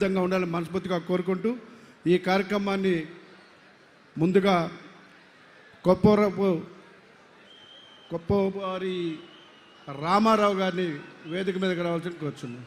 సిద్ధంగా ఉండాలని మనస్ఫూర్తిగా కోరుకుంటూ ఈ కార్యక్రమాన్ని ముందుగా కొప్పరపు కొప్పవారి రామారావు గారిని వేదిక మీదకి రావాల్సిన కోరుచున్నాను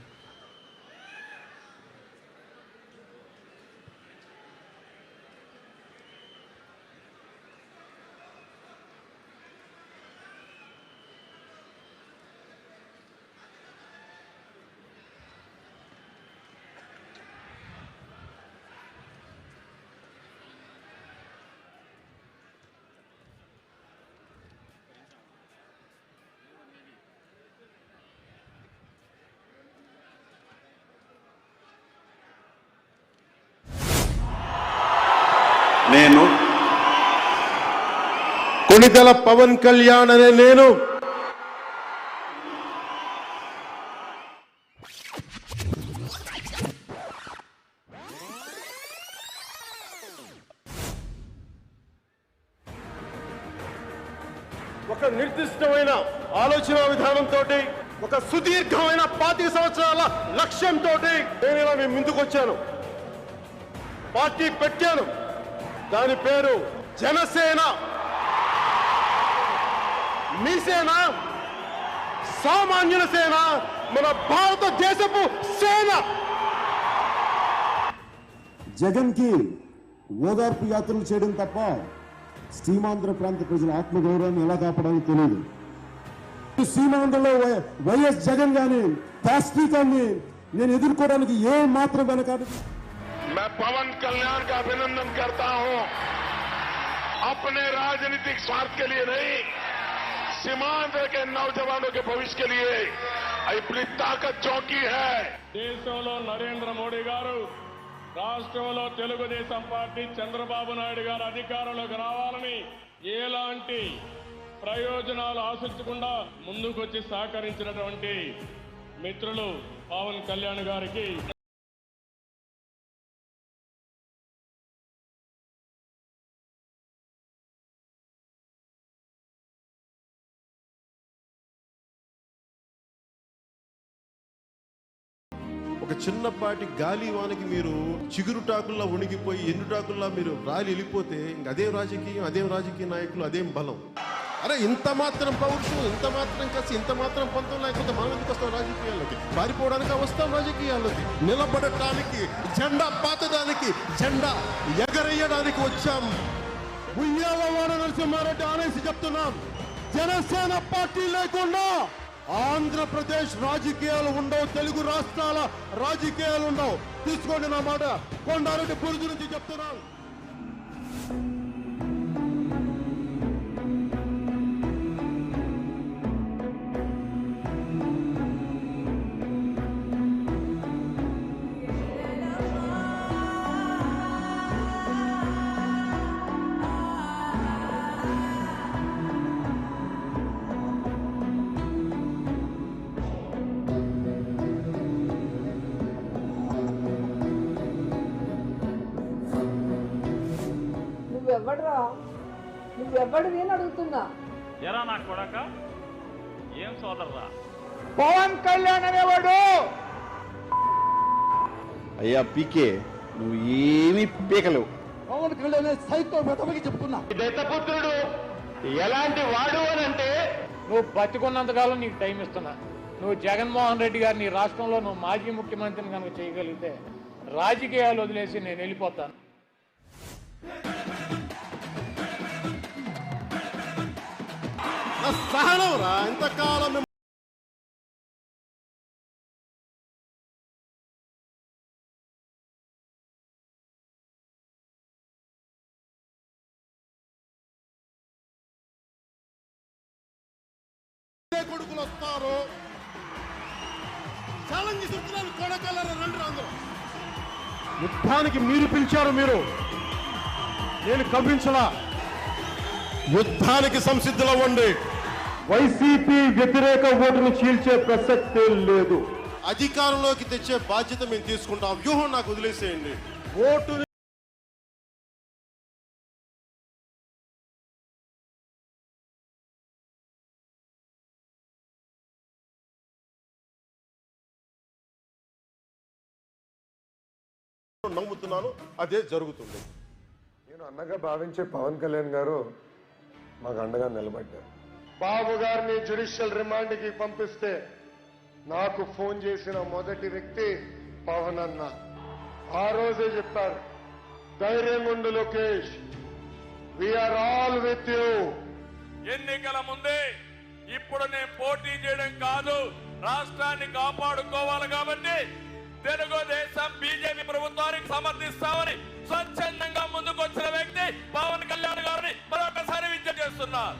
నేను కొణిదెల పవన్ కళ్యాణ్ అనే నేను. ఒక నిర్దిష్టమైన ఆలోచన విధానంతో ఒక సుదీర్ఘమైన పాతిక సంవత్సరాల లక్ష్యంతో నేను ఇలా మేము ముందుకు వచ్చాను. పార్టీ పెట్టాను. దాని పేరు జనసేన. మీ సేన సామాన్యుల సేన మన భారతదేశపు సేన జగన్ కి ఓదార్పు యాత్రలు చేయడం తప్ప సీమాంధ్ర ప్రాంత ప్రజల ఆత్మగౌరవాన్ని ఎలా కాపాడాలో తెలియదు సీమాంధ్రలో వై- వైఎస్ జగన్ గాని దాష్టీకాన్ని నేను ఎదుర్కోవడానికి ఏ మాత్రం వెనకాడు मैं पवन कल्याण का अभिनंदन करता हूं अपने राजनीतिक स्वार्थ के लिए नहीं सीमांत के नौजवानों के भविष्य के लिए अपनी ताकत चौकी है దేశంలో నరేంద్ర మోడీ గారు రాష్ట్రంలో తెలుగుదేశం పార్టీ చంద్రబాబు నాయుడు గారు అధికారంలోకి రావాలని ఎలాంటి ప్రయోజనాలు ఆశించకుండా ముందుకొచ్చి సహకరించినటువంటి మిత్రులు పవన్ కళ్యాణ్ గారికి ఒక చిన్నపాటి గాలి వానికి మీరు చిగురుటాకుల్లా ఉణిగిపోయి ఎండుటాకుల్లా మీరు రాలి వెళ్ళిపోతే ఇంక అదేం రాజకీయం అదేం రాజకీయ నాయకులు అదేం బలం. అరే ఇంత మాత్రం పౌరుషం ఇంత మాత్రం కసి ఇంత మాత్రం పంతం లేకపోతే మనం ఎందుకు వస్తాం రాజకీయాల్లోకి. పారిపోవడానికి వస్తాం రాజకీయాల్లోకి. నిలబడటానికి జెండా పాతడానికి జెండా ఎగరేయడానికి వచ్చాం. ఉయ్యాల వాడ నరసింహారెడ్డి అనేసి చెప్తున్నాం. జనసేన పార్టీ లేకుండా ఆంధ్రప్రదేశ్ రాజకీయాలు ఉండవు తెలుగు రాష్ట్రాల రాజకీయాలు ఉండవు. తీసుకోండి నా మాట. కొండారెడ్డి బురుజు నుంచి చెప్తున్నాను. నువ్వెవ్వడరా నువ్వెవ్వడివి అని అడుగుతున్నా. ఎరా నా కొడక? ఏం సోదరురా? పవన్ కళ్యాణ్ అనేవాడు. అయ్యా పీకే నువ్వు ఏమీ పీకలేవు. పవన్ కళ్యాణ్ సైకో మెతమకి చెప్తున్నా. దత్తపుత్రుడు ఎలాంటి వాడు అని అంటే నువ్వు బతికున్నంతకాలం నీకు టైం ఇస్తున్నా. నువ్వు జగన్మోహన్ రెడ్డి గారు నీ రాష్ట్రంలో నువ్వు మాజీ ముఖ్యమంత్రిని కనుక చేయగలిగితే రాజకీయాలు వదిలేసి నేను వెళ్ళిపోతాను. సహనం రా ఇంతకాలం మేము కొడుకులు వస్తారు? ఛాలెంజ్ ఇస్తున్నారు కొడకలరా రండి అందరూ యుద్ధానికి మీరు పిలిచారు మీరు. నేను కవ్వించలా యుద్ధానికి సంసిద్ధులవ్వండి. వైసీపీ వ్యతిరేక ఓటును చీల్చే ప్రసక్తే లేదు. అధికారంలోకి తెచ్చే బాధ్యత మేము తీసుకుంటాం. వ్యూహం నాకు వదిలేసేయండి. ఓటు నమ్ముతున్నాను. అదే జరుగుతుంది. నేను అన్నగా భావించే పవన్ కళ్యాణ్ గారు మాకు అండగా నిలబడ్డారు. బాబు గారిని జ్యుడిషియల్ రిమాండ్కి పంపిస్తే నాకు ఫోన్ చేసిన మొదటి వ్యక్తి పవన్ అన్న. ఆ రోజే చెప్పారు ధైర్యం ఉండు Lokesh. We are all with you ఎన్నికల ముందే ఇప్పుడు నేను పోటీ చేయడం కాదు రాష్ట్రాన్ని కాపాడుకోవాలి కాబట్టి తెలుగుదేశం బీజేపీ ప్రభుత్వానికి సమర్థిస్తామని స్వచ్ఛందంగా ముందుకొచ్చిన వ్యక్తి పవన్ కళ్యాణ్ గారిని మరొకసారి విద్య చేస్తున్నారు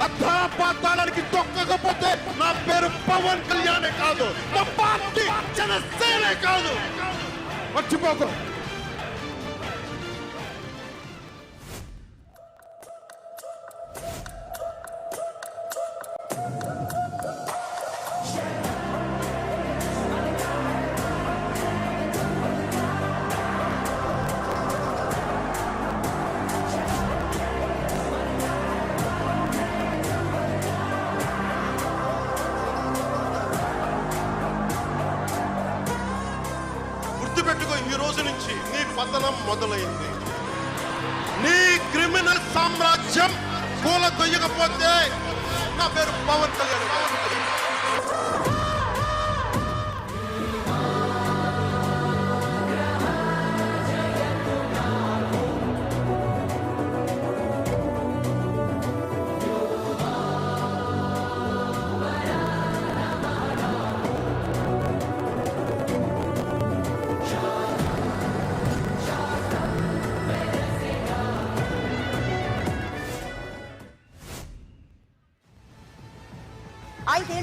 పెట్టుకో అర్థాపాతాళానికి తొక్కకపోతే నా పేరు పవన్ కళ్యాణే కాదు. నా పార్టీ జనసేనే కాదు. మర్చిపోకు.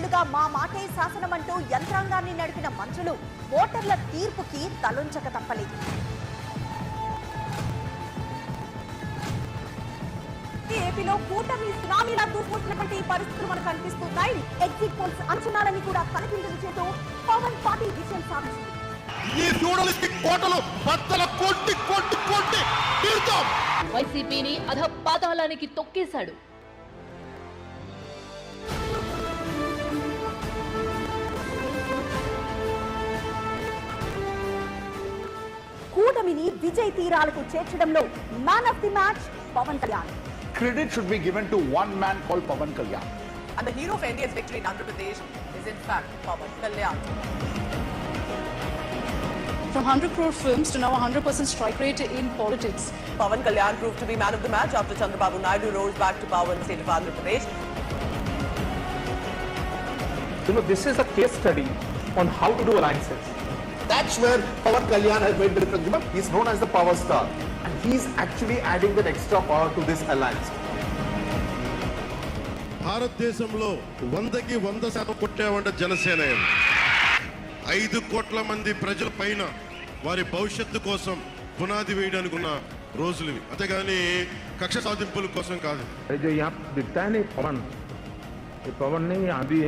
ఐదేళ్ళుగా మా మాటే శాసనం అంటూ యంత్రాంగాన్ని నడిపిన మంత్రులు ఓటర్ల తీర్పుకి తలొంచక తప్పలేదు. ఏపీలో కూటమి సునామీలా దూసుకొచ్చినటువంటి పరిస్థితులు మనకు కనిపిస్తున్నాయి. ఎగ్జిట్ పోల్స్ అంచనాలని కూడా తలకిందులు చేస్తూ పవన్ పార్టీ విజయం సాధించింది. ఈ ఫ్యూడలిస్టిక్ కోటలు బద్దల కొట్టి కొట్టి కొట్టి తీరుతాం. వైసీపీని అధ పాతాళానికి తొక్కేశాడు. కూటమిని విజయ్ తీరాలకు చేర్చడంలో man of the match Pawan Kalyan Credit should be given to one man called Pavan Kalyan. And the hero of India's victory in Andhra Pradesh is in fact Pawan Kalyan. From 100 crore films to now 100% strike rate in politics. Pawan Kalyan proved to be man of the match after Chandrababu Naidu rose back to power in the state of Andhra Pradesh. You know, this is a case study on how to do alliances. That's where Pawan Kalyan has made the difference. Remember, he's known as the power star. And he's actually adding that extra power to this alliance. భారతదేశంలో వందకి వంద శాతం కొట్టామంటే జనసేన ఐదు కోట్ల మంది ప్రజల పైన వారి భవిష్యత్తు కోసం పునాది వేయడానికి ఉన్న రోజులు ఇవి అంతేగాని కక్ష సాధింపుల కోసం కాదు పవన్ పవన్ అభి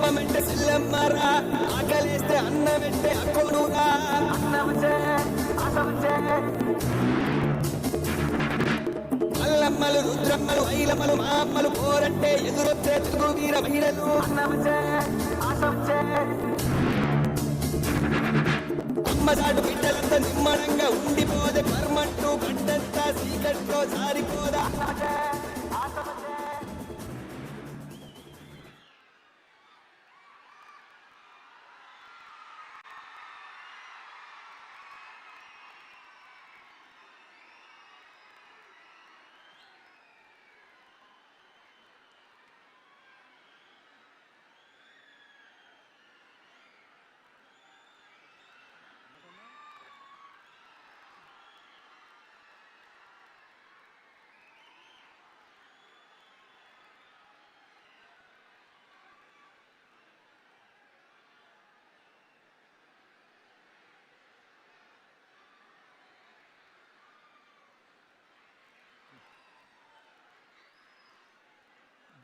చీకట్లో దీపం అంటే సిల్లమ్మరా? ఆకలేస్తే అన్నం అంటే అక్కోనురా? అన్నముచే ఆసముచే అల్లమ్మలు రుద్రమ్మలు ఐలమ్మలు మా అమ్మలు పోరంటే ఎదురొచ్చే తెలుగు వీర మహిళలు ఆసముచే అమ్మదాడు బిడ్డలంతా నిమ్మడంగా ఉండిపోదే పర్మంటూ గడ్డంతా చీకట్లో జారిపోదా?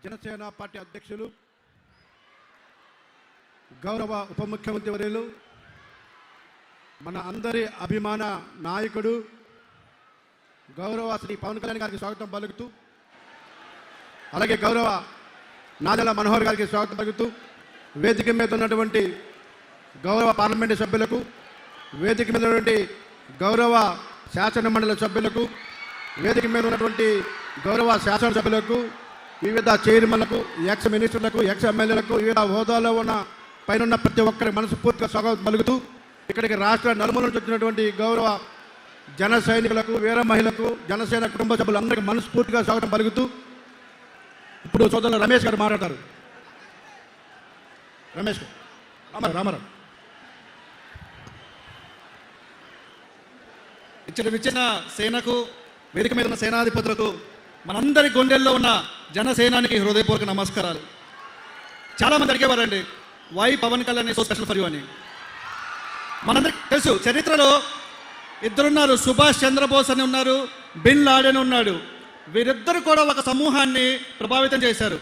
జనసేన పార్టీ అధ్యక్షులు గౌరవ ఉప ముఖ్యమంత్రి వర్యులు మన అందరి అభిమాన నాయకుడు గౌరవ శ్రీ పవన్ కళ్యాణ్ గారికి స్వాగతం పలుకుతూ అలాగే గౌరవ నాదల మనోహర్ గారికి స్వాగతం పలుకుతూ వేదిక మీద ఉన్నటువంటి గౌరవ పార్లమెంటు సభ్యులకు వేదిక మీద ఉన్నటువంటి గౌరవ శాసన మండలి సభ్యులకు వేదిక మీద ఉన్నటువంటి గౌరవ శాసనసభ్యులకు వివిధ చైర్మన్లకు ఎక్స్ మినిస్టర్లకు ఎక్స్ ఎమ్మెల్యేలకు వివిధ హోదాలో ఉన్న పైన ప్రతి ఒక్కరి మనస్ఫూర్తిగా స్వాగతం పలుకుతూ ఇక్కడికి రాష్ట్ర నలుమూల నుంచి వచ్చినటువంటి గౌరవ జన సైనికులకు వీర మహిళలకు జనసేన కుటుంబ సభ్యులందరికీ మనస్ఫూర్తిగా స్వాగతం పలుకుతూ ఇప్పుడు సోదరులు రమేష్ గారు మాట్లాడతారు రమేష్ గారు. రామారావు ఇచ్చిన విచ్చిన సేనకు వేదిక మీద ఉన్న సేనాధిపతులకు మనందరి గుండెల్లో ఉన్న జనసేనానికి హృదయపూర్వక నమస్కారాలు. చాలామంది అడిగేవారండి why Pawan Kalyan so special for you అని. మనందరికి తెలుసు చరిత్రలో ఇద్దరున్నారు సుభాష్ చంద్రబోస్ అని ఉన్నారు బిన్ లాడెన్ ఉన్నాడు. వీరిద్దరు కూడా ఒక సమూహాన్ని ప్రభావితం చేశారు.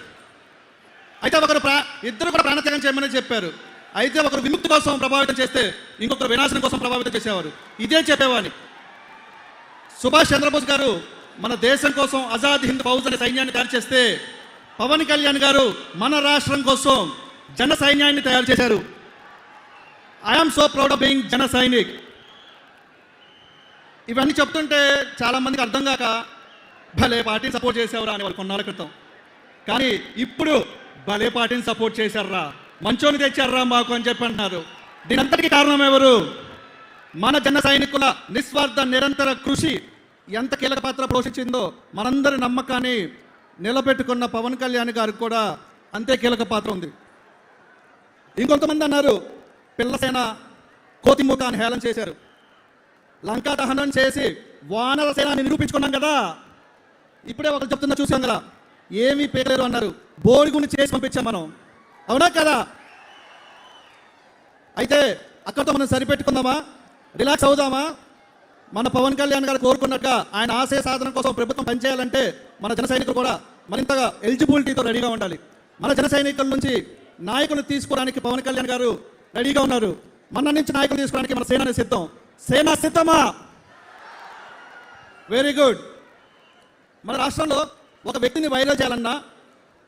అయితే ఒకరు ప్రా ఇద్దరు కూడా ప్రాణత్యాగం చేయమని చెప్పారు. అయితే ఒకరు విముక్తి కోసం ప్రభావితం చేస్తే ఇంకొకరు వినాశనం కోసం ప్రభావితం చేసేవారు. ఇదే చెప్పేవాడిని. సుభాష్ చంద్రబోస్ గారు మన దేశం కోసం ఆజాద్ హింద్ ఫౌజ్ అనే సైన్యాన్ని తయారు చేస్తే పవన్ కళ్యాణ్ గారు మన రాష్ట్రం కోసం జన సైన్యాన్ని తయారు చేశారు. I'm so proud of being Jana Sainik. ఇవన్నీ చెప్తుంటే చాలా మందికి అర్థం కాక భలే పార్టీని సపోర్ట్ చేసేవరా అని వాళ్ళు కొన్నాళ్ళ క్రితం. కానీ ఇప్పుడు భలే పార్టీని సపోర్ట్ చేశారా? మంచోని తెచ్చారా మాకు అని చెప్పి అంటున్నారు. దీని అంతటికి కారణం ఎవరు? మన జన సైనికుల నిస్వార్థ నిరంతర కృషి ఎంత కీలక పాత్ర పోషించిందో మనందరి నమ్మకాన్ని నిలబెట్టుకున్న పవన్ కళ్యాణ్ గారికి కూడా అంతే కీలక పాత్ర ఉంది. ఇంకొంతమంది అన్నారు పిల్లసేన కోతిముఖాన్ని హేళన చేశారు. లంకా దహనం చేసి వానర సేనాన్ని నిరూపించుకున్నాం కదా. ఇప్పుడే ఒకరు చెప్తున్నా చూసాం కదా. ఏమీ పేరు అన్నారు. బోడిగుని చేసి పంపించాం మనం. అవునా కదా? అయితే అక్కడితో మనం సరిపెట్టుకుందామా? రిలాక్స్ అవుదామా? మన పవన్ కళ్యాణ్ గారు కోరుకున్నట్టుగా ఆయన ఆశయ సాధన కోసం ప్రభుత్వం పనిచేయాలంటే మన జన సైనికులు కూడా మరింతగా ఎలిజిబిలిటీతో రెడీగా ఉండాలి. మన జన సైనికుల నుంచి నాయకులు తీసుకోవడానికి పవన్ కళ్యాణ్ గారు రెడీగా ఉన్నారు. మన నుంచి నాయకులు తీసుకోవడానికి మన సేన సిద్ధం. సేన సిద్ధమా? వెరీ గుడ్ మన రాష్ట్రంలో ఒక వ్యక్తిని వైరల్ చేయాలన్నా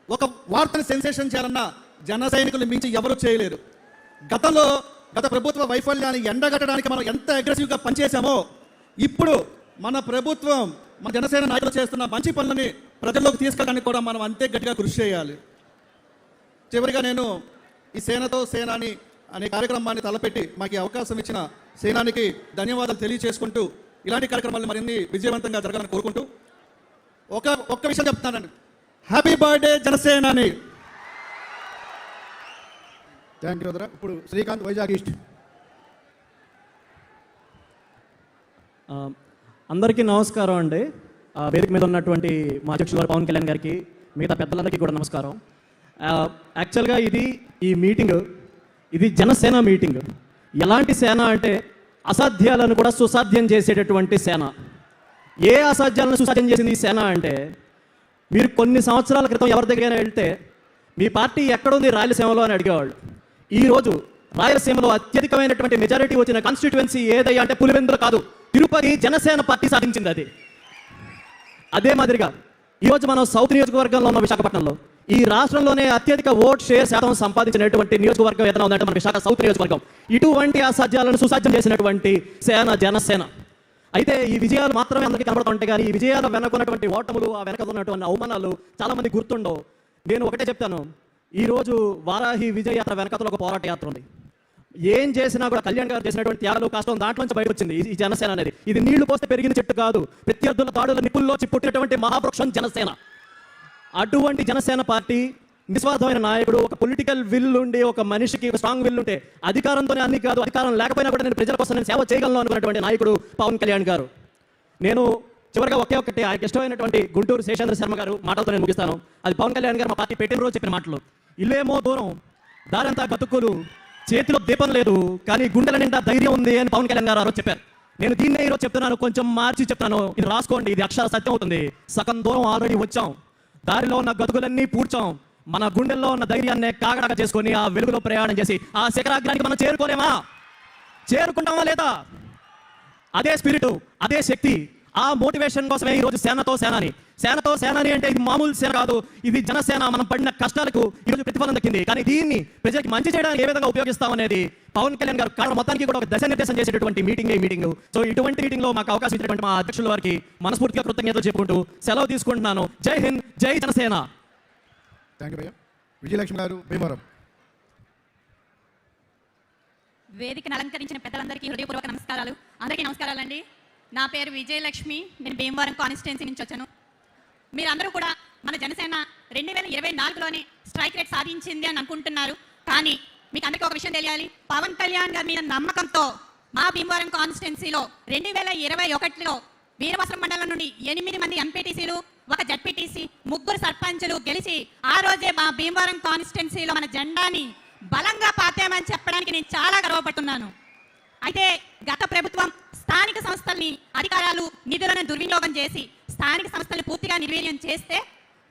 ఒక వార్తని సెన్సేషన్ చేయాలన్నా జన సైనికులు మించి ఎవరు చేయలేరు. గతంలో గత ప్రభుత్వ వైఫల్యాన్ని ఎండగట్టడానికి మనం ఎంత అగ్రెసివ్గా పనిచేశామో ఇప్పుడు మన ప్రభుత్వం మన జనసేన నాయకులు చేస్తున్న మంచి పనులని ప్రజల్లోకి తీసుకెళ్ళడానికి కూడా మనం అంతే గట్టిగా కృషి చేయాలి. చివరిగా నేను ఈ సేనతో సేనాని అనే కార్యక్రమాన్ని తలపెట్టి మాకు అవకాశం ఇచ్చిన సేనానికి ధన్యవాదాలు తెలియచేసుకుంటూ ఇలాంటి కార్యక్రమాలు మరిన్ని విజయవంతంగా జరగాలని కోరుకుంటూ ఒక ఒక్క విషయం చెప్తానండి. హ్యాపీ బర్త్డే జనసేనాని. థ్యాంక్ యూ ఇప్పుడు శ్రీకాంత్ వైజాగ్ ఈస్ట్ అందరికీ నమస్కారం అండి. వేదిక మీద ఉన్నటువంటి మా అధ్యక్షులు గారు పవన్ కళ్యాణ్ గారికి మిగతా పెద్దలందరికీ కూడా నమస్కారం. యాక్చువల్గా ఇది ఈ మీటింగ్ ఇది జనసేన మీటింగ్. ఎలాంటి సేన అంటే అసాధ్యాలను కూడా సుసాధ్యం చేసేటటువంటి సేన. ఏ అసాధ్యాలను సుసాధ్యం చేసింది ఈ సేన అంటే మీరు కొన్ని సంవత్సరాల క్రితం ఎవరి దగ్గర వెళ్తే మీ పార్టీ ఎక్కడుంది రాయలసీమలో అని అడిగేవాళ్ళు. ఈరోజు రాయలసీమలో అత్యధికమైనటువంటి మెజారిటీ వచ్చిన కాన్స్టిట్యువెన్సీ ఏదయ్యా అంటే పులివెందులు కాదు. తిరుపతి జనసేన పార్టీ సాధించింది అది. అదే మాదిరిగా ఈరోజు మనం సౌత్ నియోజకవర్గంలో ఉన్న విశాఖపట్నంలో. ఈ రాష్ట్రంలోనే అత్యధిక ఓట్ షేర్ శాతం సంపాదించినటువంటి నియోజకవర్గం ఏదైనా ఉందంటే మన విశాఖ సౌత్ నియోజకవర్గం. ఇటువంటి అసాధ్యాలను సుసాధ్యం చేసినటువంటి సేన జనసేన. అయితే ఈ విజయాలు మాత్రమే అందరికీ కనబడుతుంటాయి కానీ ఈ విజయాల వెనక ఉన్నటువంటి ఓటములు ఆ వెనక ఉన్నటువంటి అవమానాలు చాలా మంది గుర్తుండవు. నేను ఒకటే చెప్తాను. ఈ రోజు వారాహి విజయ యాత్ర వెనకతలో ఒక పోరాట యాత్ర ఉంది. ఏం చేసినా కూడా కళ్యాణ్ గారు చేసినటువంటి త్యాగాలు కష్టం దాంట్లో నుంచి బయట వచ్చింది ఈ జనసేన అనేది. ఇది నీళ్ళు పోస్తే పెరిగిన చెట్టు కాదు. ప్రత్యర్థుల తాడుల నిప్పుల్లో చిప్పుట్టినటువంటి మహావృక్షం జనసేన. అటువంటి జనసేన పార్టీ నిస్వార్థమైన నాయకుడు ఒక పొలిటికల్ విల్ ఉండి ఒక మనిషికి ఒక స్ట్రాంగ్ విల్ ఉంటే అధికారంతోనే అన్ని కాదు అధికారం లేకపోయినా కూడా నేను ప్రజల కోసం నేను సేవ చేయగలను అనుకున్నటువంటి నాయకుడు పవన్ కళ్యాణ్ గారు. నేను చివరిగా ఒకే ఒక్కటి ఆయనకి ఇష్టమైనటువంటి గుంటూరు శేషేంద్ర శర్మ గారు మాటలతో నేను ముగిస్తాను. అది పవన్ కళ్యాణ్ గారు మా పార్టీ పెట్టిన రోజు చెప్పిన మాటలు. ఇల్లేమో దూరం దారంతా బతుకులు చేతిలో దీపం లేదు కానీ గుండెల నిండా ధైర్యం ఉంది అని పవన్ కళ్యాణ్ గారు ఆరోజు చెప్పారు. నేను దీన్నే ఈరోజు చెప్తున్నాను కొంచెం మార్చి చెప్తాను. ఇది రాసుకోండి ఇది అక్షర సత్యం అవుతుంది. సగం దూరం ఆల్రెడీ వచ్చాం. దారిలో ఉన్న గతుకులన్నీ పూడ్చాం. మన గుండెల్లో ఉన్న ధైర్యాన్ని కాగడగా చేసుకొని ఆ వెలుగులో ప్రయాణం చేసి ఆ శిఖరాగ్రానికి మనం చేరుకోలేమా? చేరుకుంటామా లేదా? అదే స్పిరిట్ అదే శక్తి. ఆ మోటివేషన్ కోసమే ఈ రోజు సేనతో సేనాని. సేనతో సేనాని అంటే ఇది మామూలు సేన కాదు ఇది జనసేన. మనం పడిన కష్టాలకు ఈరోజు ప్రతిఫలం దక్కింది. కానీ దీన్ని ప్రజలకు మంచి చేయడానికి ఏ విధంగా ఉపయోగిస్తాం అనేది పవన్ కళ్యాణ్ గారు కారణం. మొత్తానికి కూడా ఒక దశ నిర్దేశం చేసేటటువంటి మీటింగ్ ఈ మీటింగ్. సో ఇటువంటి మీటింగ్లో మాకు అవకాశం ఇచ్చినటువంటి మా అధ్యక్షుల వారికి మనస్ఫూర్తిగా కృతజ్ఞతలు చెప్పుకుంటూ సెలవు తీసుకుంటున్నాను. జై హింద్ జై జనసేన. విజయలక్ష్మి గారు భీమవరం. వేదికను అలంకరించిన పెద్దలందరికీ హృదయపూర్వక నమస్కారాలు. అందరికీ నమస్కారాలండి. నా పేరు విజయలక్ష్మి. నేను భీమవరం కాన్స్టిట్యున్సీ నుంచి వచ్చాను. మీరందరూ కూడా మన జనసేన రెండు వేల ఇరవై నాలుగులోనే స్ట్రైక్ రేట్ సాధించింది అని అనుకుంటున్నారు. కానీ మీకు అందరికీ ఒక విషయం తెలియాలి. పవన్ కళ్యాణ్ గారి మీద నమ్మకంతో మా భీమవరం కాన్స్టిట్యున్సీలో రెండు వేల ఇరవై ఒకటిలో వీరవసరం మండలం నుండి ఎనిమిది మంది ఎంపీటీసీలు ఒక జడ్పీటీసీ ముగ్గురు సర్పంచులు గెలిచి ఆ రోజే మా భీమవరం కాన్స్టిట్యున్సీలో మన జెండాని బలంగా పాతామని చెప్పడానికి నేను చాలా గర్వపడుతున్నాను. అయితే గత ప్రభుత్వం స్థానిక సంస్థల్ని అధికారాలు నిధులను దుర్వినియోగం చేసి స్థానిక సంస్థలు పూర్తిగా నిర్వీర్యం చేస్తే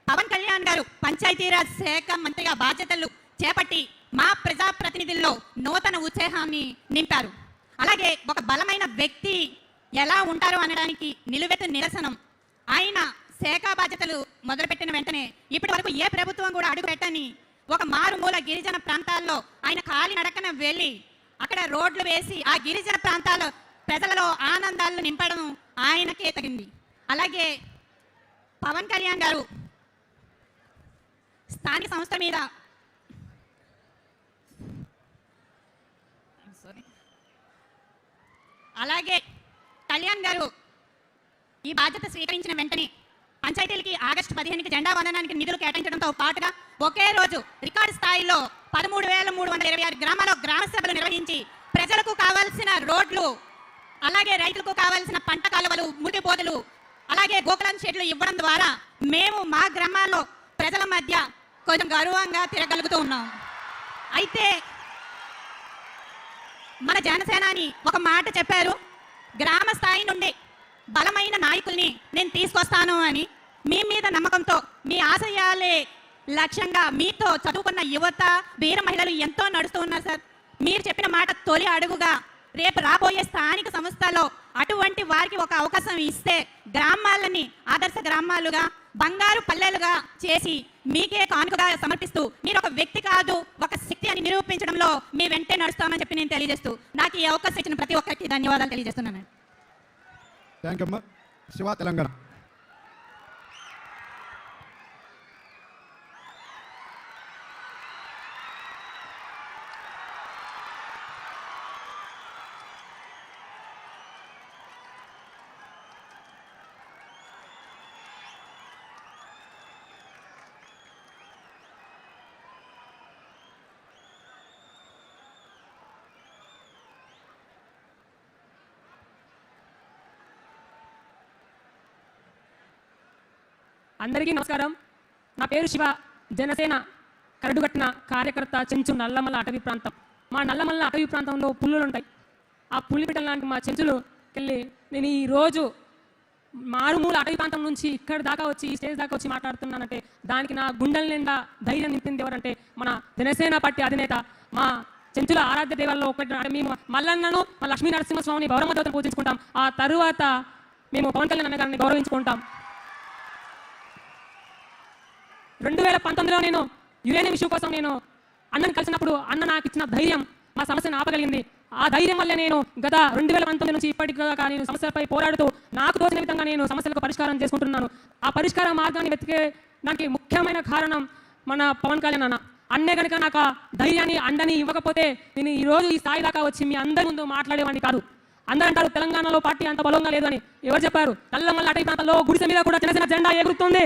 పవన్ కళ్యాణ్ గారు పంచాయతీరాజ్ శాఖ మంత్రిగా బాధ్యతలు చేపట్టి మా ప్రజాప్రతినిధుల్లో నూతన ఉత్సాహాన్ని నింపారు. అలాగే ఒక బలమైన వ్యక్తి ఎలా ఉంటారు అనడానికి నిలువెత్తు నిరసనం. ఆయన శాఖ బాధ్యతలు మొదలుపెట్టిన వెంటనే ఇప్పటి వరకు ఏ ప్రభుత్వం కూడా అడుగుపెట్టని ఒక మారుమూల గిరిజన ప్రాంతాల్లో ఆయన కాలి నడకన వెళ్ళి అక్కడ రోడ్లు వేసి ఆ గిరిజన ప్రాంతాల ప్రజలలో ఆనందాలను నింపడం ఆయనకే తగింది. అలాగే పవన్ కళ్యాణ్ గారు స్థానిక సంస్థ మీద అలాగే కళ్యాణ్ గారు ఈ బాధ్యత స్వీకరించిన వెంటనే పంచాయతీలకి ఆగస్టు పదిహేనుకి జెండా వందనానికి నిధులు కేటాయించడంతో పాటుగా ఒకే రోజు రికార్డు స్థాయిలో పదమూడు వేల మూడు వందల ఇరవై ఆరు గ్రామాల్లో గ్రామ సభలు నిర్వహించి ప్రజలకు కావాల్సిన రోడ్లు అలాగే రైతులకు కావాల్సిన పంట కాలువలు మురిపోదులు అలాగే గోకులం షెడ్లు ఇవ్వడం ద్వారా మేము మా గ్రామాల్లో ప్రజల మధ్య కొంచెం గౌరవంగా తిరగలుగుతూ ఉన్నాం. అయితే మన జనసేనాని ఒక మాట చెప్పారు. గ్రామ స్థాయి నుండి బలమైన నాయకుల్ని నేను తీసుకొస్తాను అని మీ మీద నమ్మకంతో మీ ఆశయాలే లక్ష్యంగా మీతో చదువుకున్న యువత వీర మహిళలు ఎంతో నడుస్తూ ఉన్నారు సార్. మీరు చెప్పిన మాట తొలి అడుగుగా రేపు రాబోయే స్థానిక సంస్థలో అటువంటి వారికి ఒక అవకాశం ఇస్తే గ్రామాలని ఆదర్శ గ్రామాలుగా బంగారు పల్లెలుగా చేసి మీకే కానుకగా సమర్పిస్తూ మీరు ఒక వ్యక్తి కాదు ఒక శక్తి అని నిరూపించడంలో మీ వెంటే నడుస్తామని చెప్పి నేను తెలియజేస్తూ నాకు ఈ అవకాశం ఇచ్చిన ప్రతి ఒక్కరికి ధన్యవాదాలు తెలియజేస్తున్నాను. థ్యాంక్ యూ అమ్మా. శివ తెలంగాణ. అందరికీ నమస్కారం. నా పేరు శివ. జనసేన కరడుగట్టిన కార్యకర్త చెంచు నల్లమల్ల అటవీ ప్రాంతం. మా నల్లమల్ల అటవీ ప్రాంతంలో పుల్లులు ఉంటాయి ఆ పుల్లి లాంటి మా చెంచులుకి వెళ్ళి నేను ఈ రోజు మారుమూల అటవీ ప్రాంతం నుంచి ఇక్కడ దాకా వచ్చి ఈ స్టేజ్ దాకా వచ్చి మాట్లాడుతున్నానంటే దానికి నా గుండెల నిండా ధైర్యం నింపింది ఎవరంటే మన జనసేన పార్టీ అధినేత మా చెంచుల ఆరాధ్య దేవాల్లో ఒకటి మేము మల్లన్నను మా లక్ష్మీ నరసింహస్వామిని గౌరవ దేవతను పూజించుకుంటాం. ఆ తరువాత మేము పవన్ కళ్యాణ్ అన్నగారిని గౌరవించుకుంటాం. రెండు వేల పంతొమ్మిదిలో నేను యురేనియం ఇష్యూ కోసం నేను అన్నని కలిసినప్పుడు అన్న నాకు ఇచ్చిన ధైర్యం మా సమస్యను ఆపగలిగింది. ఆ ధైర్యం వల్లే నేను గత రెండు వేల పంతొమ్మిది నుంచి ఇప్పటికాకా నేను సమస్యలపై పోరాడుతూ నాకు తోచిన విధంగా నేను సమస్యలకు పరిష్కారం చేసుకుంటున్నాను. ఆ పరిష్కార మార్గాన్ని వెతికే దానికి ముఖ్యమైన కారణం మన పవన్ కళ్యాణ్ అన్న. అన్నే కనుక నాకు ఆ ధైర్యాన్ని అండని ఇవ్వకపోతే నేను ఈ రోజు ఈ స్థాయి దాకా వచ్చి మీ అందరి ముందు మాట్లాడేవాడిని కాదు. అందరూ అంటారు తెలంగాణలో పార్టీ అంత బలంగా లేదని ఎవరు చెప్పారు? నల్లమల్ల అటవీ ప్రాంతంలో గుడిసె మీద కూడా చిన్న చిన్న జెండా ఎగురుతుంది.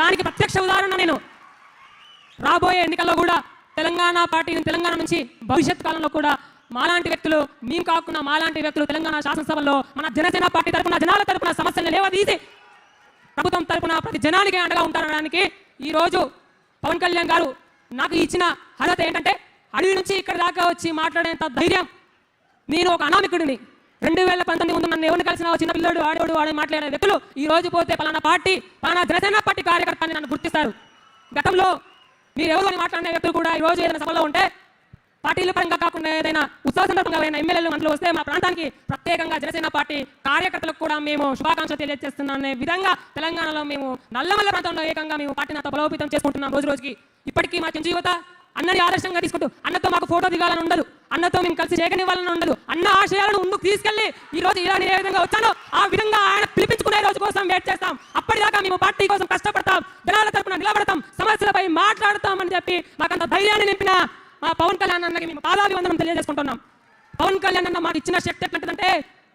దానికి ప్రత్యక్ష ఉదాహరణ నేను. రాబోయే ఎన్నికల్లో కూడా తెలంగాణ పార్టీని తెలంగాణ నుంచి భవిష్యత్ కాలంలో కూడా మాలాంటి వ్యక్తులు మేము కాకుండా మాలాంటి వ్యక్తులు తెలంగాణ శాసనసభలో మన జనసేన పార్టీ తరపున జనాల తరపున సమస్యలు లేవదీసి ప్రభుత్వం తరఫున ప్రతి జనానికి అండగా ఉంటారనడానికి ఈ రోజు పవన్ కళ్యాణ్ గారు నాకు ఇచ్చిన అర్హత ఏంటంటే అడవి నుంచి ఇక్కడ దాకా వచ్చి మాట్లాడేంత ధైర్యం నేను ఒక అనామికుడిని. రెండు వేల పంతొమ్మిది ముందు నన్ను ఎవరిని కలిసిన చిన్న పిల్లడు ఆడేవాడు ఆడే మాట్లాడే వ్యక్తులు ఈ రోజు పోతే పలానా పార్టీ పలానా జనసేన పార్టీ కార్యకర్త అని నన్ను గుర్తిస్తారు. గతంలో మీరు ఎవరు అని వ్యక్తులు కూడా ఈ రోజు ఏదైనా సభలో ఉంటే పార్టీల పరంగా కాకుండా ఏదైనా ఉత్సవ సందర్భంగా ఏదైనా ఎమ్మెల్యేలు మనలో వస్తే మా ప్రాంతానికి ప్రత్యేకంగా జనసేన పార్టీ కార్యకర్తలకు కూడా మేము శుభాకాంక్షలు తెలియజేస్తున్నాం అనే విధంగా తెలంగాణలో మేము నల్లమల్ల ప్రాంతంలో ఏకంగా మేము పార్టీని అంత బలోపేతం చేసుకుంటున్నాం రోజు రోజుకి. ఇప్పటికీ మా చెంచు యువత అన్నని ఆదర్శంగా తీసుకుంటూ అన్నతో మాకు ఫోటో దిగాలని ఉండదు. అన్నతో మేము కలిసి చేయకనివ్వాలని ఉండదు. అన్న ఆశయాలను ముందుకు తీసుకెళ్ళి ఈ రోజు ఇలా ఏ విధంగా వచ్చానో ఆ విధంగా ఆయన పిలిపించుకునే రోజు కోసం వెయిట్ చేస్తాం. అప్పటిదాకా మేము పార్టీ కోసం కష్టపడతాం. జనాల తరపున నిలబడతాం. సమస్యలపై మాట్లాడతాం అని చెప్పి మాకంత ధైర్యాన్ని నింపిన మా పవన్ కళ్యాణ్ అన్నకి మేము పాదాభివందనం తెలియజేసుకుంటున్నాం. పవన్ కళ్యాణ్ అన్న మాకు ఇచ్చిన శక్తి ఎట్లాంటిదంటే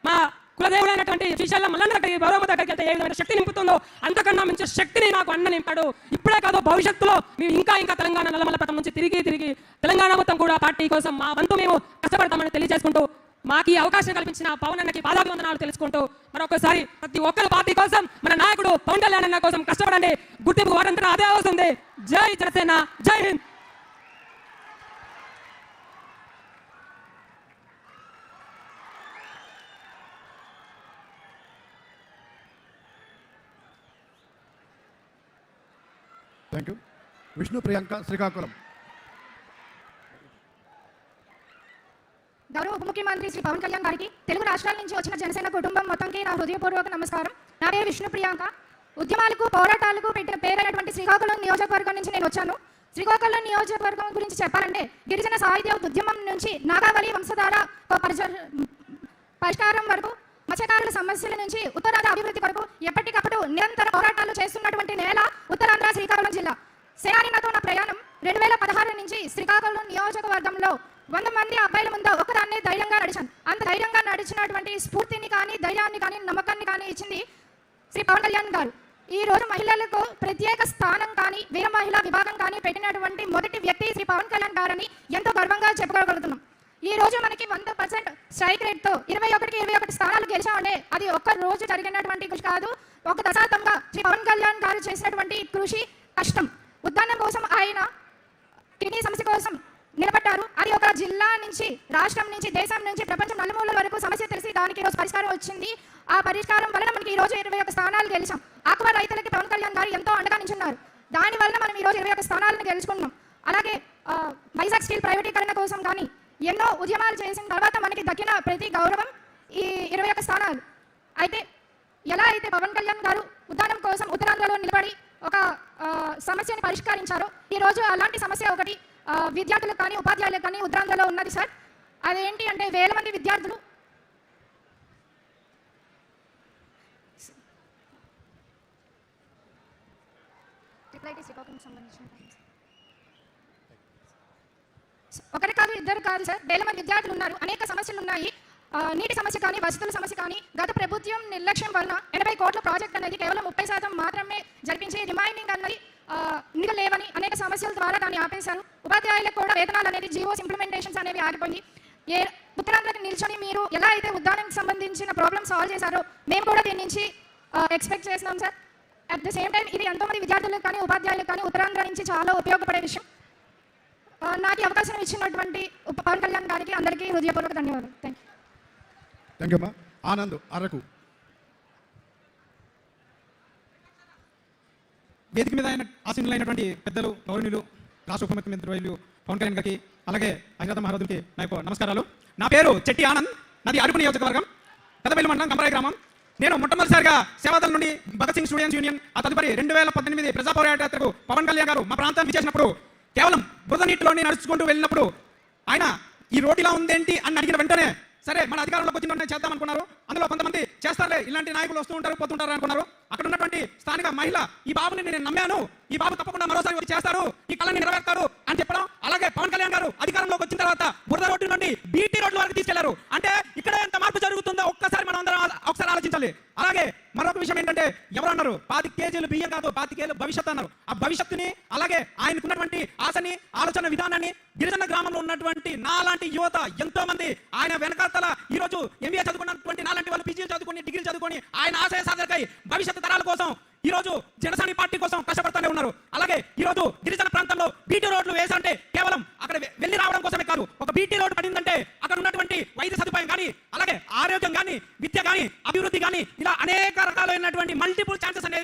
మా కులదేవుడైనటువంటి శ్రీశైలం మల్లన్న దగ్గరికి గౌరవ దగ్గరికి వెళ్తే ఏ విధమైన శక్తి నింపుతుందో అంతకన్నా మించిన శక్తిని నాకు అన్న నింపాడు. ఇప్పుడే కాదు భవిష్యత్తులో మేము ఇంకా ఇంకా తెలంగాణ నల్లమల్ల నుంచి తిరిగి తిరిగి తెలంగాణ మొత్తం కూడా పార్టీ కోసం మా వంతు మేము కష్టపడతామని తెలియజేసుకుంటూ మాకు ఈ అవకాశం కల్పించిన పవన్ అన్నకి పాదాభివందనాలు తెలుసుకుంటూ మరొకసారి ప్రతి ఒక్కరు పార్టీ కోసం మన నాయకుడు పవన్ కళ్యాణ్ అన్న కోసం కష్టపడండి. గుర్తింపు వారంతా అదే అవుతుంది జై జనసేన జై హింద్. థ్యాంక్ యూ విష్ణు ప్రియాంక శ్రీకాకుళం గౌరవ ఉప ముఖ్యమంత్రి శ్రీ పవన్ కళ్యాణ్ గారికి తెలుగు రాష్ట్రాల నుంచి వచ్చిన జనసేన కుటుంబం మొత్తంకి నా హృదయపూర్వక నమస్కారం. నా పేరు విష్ణు ప్రియాంక. ఉద్యమాలకు పోరాటాలకు పెట్టిన పేరైనటువంటి శ్రీకాకుళం నియోజకవర్గం నుంచి నేను వచ్చాను. శ్రీకాకుళం నియోజకవర్గం గురించి చెప్పాలంటే గిరిజన సాహిత్య ఉద్యమం నుంచి నాగావళి వంశధార పరిచ- పరిష్కారం వరకు మత్స్యకారుల సమస్యల నుంచి ఉత్తరాంధ్ర అభివృద్ధి కొరకు ఎప్పటికప్పుడు నిరంతర పోరాటాలు చేస్తున్నటువంటి నేల ఉత్తరాంధ్ర శ్రీకాకుళం జిల్లా. సేనానితో నా ప్రయాణం రెండు వేల పదహారు నుంచి శ్రీకాకుళం నియోజకవర్గంలో వంద మంది అబ్బాయిల ముందు ఒకదాన్ని ధైర్యంగా నడిచాను అంత ధైర్యంగా నడిచినటువంటి స్ఫూర్తిని కానీ ధైర్యాన్ని కానీ నమ్మకాన్ని కానీ ఇచ్చింది శ్రీ పవన్ కళ్యాణ్ గారు. ఈ రోజు మహిళలకు ప్రత్యేక స్థానం కానీ వీర మహిళా విభాగం కానీ పెట్టినటువంటి మొదటి వ్యక్తి శ్రీ పవన్ కళ్యాణ్ గారని ఎంతో గర్వంగా చెప్పుకోగలుగుతున్నాం. ఈ రోజు మనకి వంద పర్సెంట్ స్ట్రైక్ రేట్తో ఇరవై ఒకటికి ఇరవై ఒకటి స్థానాలు గెలిచామంటే అది ఒక్క రోజు జరిగినటువంటి కృషి కాదు. ఒక దశాబ్దంగా శ్రీ పవన్ కళ్యాణ్ గారు చేసినటువంటి కృషి కష్టం. ఉద్దానం కోసం ఆయన కిడ్నీ సమస్య కోసం నిలబడ్డారు. అది ఒక జిల్లా నుంచి రాష్ట్రం నుంచి దేశం నుంచి ప్రపంచం నలుమూలల వరకు సమస్య తెలిసి దానికి ఈరోజు పరిష్కారం వచ్చింది. ఆ పరిష్కారం వలన మనకి ఈ రోజు ఇరవై ఒక స్థానాలు గెలిచాం. ఆకువ రైతులకి పవన్ కళ్యాణ్ గారు ఎంతో అండగా నించున్నారు దాని వలన మనం ఈ రోజు ఇరవై ఒక స్థానాలను గెలుచుకున్నాం. అలాగే వైజాగ్ స్టీల్ ప్రైవేటీకరణ కోసం కానీ ఎన్నో ఉద్యమాలు చేసిన తర్వాత మనకి దక్కిన ప్రతి గౌరవం ఈ ఇరవై ఒక్క స్థానాలు. అయితే ఎలా అయితే పవన్ కళ్యాణ్ గారు ఉద్దానం కోసం ఉత్తరాంధ్రలో నిలబడి ఒక సమస్యని పరిష్కరించారో ఈరోజు అలాంటి సమస్య ఒకటి విద్యార్థులకు కానీ ఉపాధ్యాయులకు కానీ ఉత్తరాంధ్రలో ఉన్నది సార్. అదేంటి అంటే వేల మంది విద్యార్థులు ఒకరి కాదు ఇద్దరు కాదు సార్. వేల మంది విద్యార్థులు ఉన్నారు. అనేక సమస్యలు ఉన్నాయి. నీటి సమస్య కానీ వసతుల సమస్య కానీ గత ప్రభుత్వం నిర్లక్ష్యం వలన ఎనభై కోట్ల ప్రాజెక్ట్ అనేది కేవలం ముప్పై శాతం మాత్రమే జరిపించి రిమైనింగ్ అన్నది ఆ, నిధులు లేవని అనేక సమస్యల ద్వారా దాన్ని ఆపేశారు. ఉపాధ్యాయులకు కూడా వేతనాలు అనేది జీవోస్ ఇంప్లిమెంటేషన్స్ అనేవి ఆగిపోయి ఏ ఉత్తరాంధ్రకి నిల్చొని మీరు ఎలా అయితే ఉద్దానానికి సంబంధించిన ప్రాబ్లమ్ సాల్వ్ చేశారో మేము కూడా దీని నుంచి ఎక్స్పెక్ట్ చేస్తున్నాం sir. At the same time ఇది ఎంతోమంది విద్యార్థులకు కానీ ఉపాధ్యాయులకు కానీ ఉత్తరాంధ్ర నుంచి చాలా ఉపయోగపడే విషయం. నాకు ఈ అవకాశం ఇచ్చినటువంటి పవన్ కళ్యాణ్ గారికి అందరికీ హృదయపూర్వక ధన్యవాదాలు. థ్యాంక్ యూ థ్యాంక్ యూ అమ్మా. ఆనంద్ అరకు. వేదిక మీద ఆశీనులు ఆసీనులైనటువంటి పెద్దలు గౌరవనీయులు రాష్ట్ర ఉప ముఖ్యమంత్రి పవన్ కళ్యాణ్ గారికి అలాగే అగ్రత మహారాజులకి నా యొక్క నమస్కారాలు. నా పేరు చెట్టి ఆనంద్ నాది అరకు నియోజకవర్గం పెద్దపల్లి మండలం కంపరాయి గ్రామం. నేను మొట్టమొదటిసారిగా సేవాదల నుండి భగత్ సింగ్ స్టూడెంట్స్ యూనియన్ ఆ తదుపరి రెండు వేల పద్దెనిమిది ప్రజా పోరాటకు పవన్ కళ్యాణ్ గారు మా ప్రాంతానికి చేసినప్పుడు కేవలం బురద నీటిలోనే నడుచుకుంటూ వెళ్ళినప్పుడు ఆయన ఈ రోడ్ ఇలా ఉందేంటి? అని అడిగిన వెంటనే సరే మన అధికారంలోకి వచ్చిన వెంటనే చేద్దాం అనుకున్నారు అందులో కొంతమంది చేస్తారులే ఇలాంటి నాయకులు వస్తూ ఉంటారు పోతుంటారు అనుకున్నారు. అక్కడ ఉన్నటువంటి స్థానిక మహిళ ఈ బాబుని నేను నమ్మాను ఈ బాబు తప్పకుండా మరోసారి వచ్చి చేస్తారు ఈ కళని నెరవేర్తారు అని చెప్పడం. అలాగే పవన్ కళ్యాణ్ గారు అధికారంలోకి వచ్చిన తర్వాత బురద రోడ్డు నుండి బీటీ రోడ్డు వరకు తీసుకెళ్ళారు. అంటే ఇక్కడ ఎంత మార్పు జరుగుతుందో ఒక్కసారి మనం అందరం ఒకసారి ఆలోచించాలి. అలాగే మరొక విషయం ఏంటంటే ఎవరు అన్నారు? పాతి కేజీలు బియ్యం కాదు పాతి కేజీలు భవిష్యత్తు అన్నారు. ఆ భవిష్యత్తుని అలాగే ఆయనకున్నటువంటి ఆశని ఆలోచన విధానాన్ని గిరిజన గ్రామంలో ఉన్నటువంటి నాలాంటి యువత ఎంతో మంది ఆయన వెనకాతల ఈ రోజు ఎంబీఏ చదువుకున్నటువంటి నాలాంటి నాలాంటి వాళ్ళు పీజీలు చదువుకొని డిగ్రీలు చదువుకొని ఆయన ఆశయ సాధనకై భవిష్యత్ తరాల కోసం ఈ రోజు జనసేన పార్టీ కోసం కష్టపడుతూనే ఉన్నారు. అలాగే ఈ రోజు గిరిజన ప్రాంతంలో బీటీ రోడ్లు వేశారంటే కేవలం అక్కడ వెళ్ళి రావడం కోసమే కాదు. ఒక బీటీ రోడ్ పడిందంటే అక్కడ ఉన్నటువంటి వైద్య సదుపాయం కానీ అలాగే ఆరోగ్యం కానీ విద్య కానీ అభివృద్ధి కానీ ఇలా అనేక రకాలైనటువంటి మల్టిపుల్ ఛాన్సెస్ అనేవి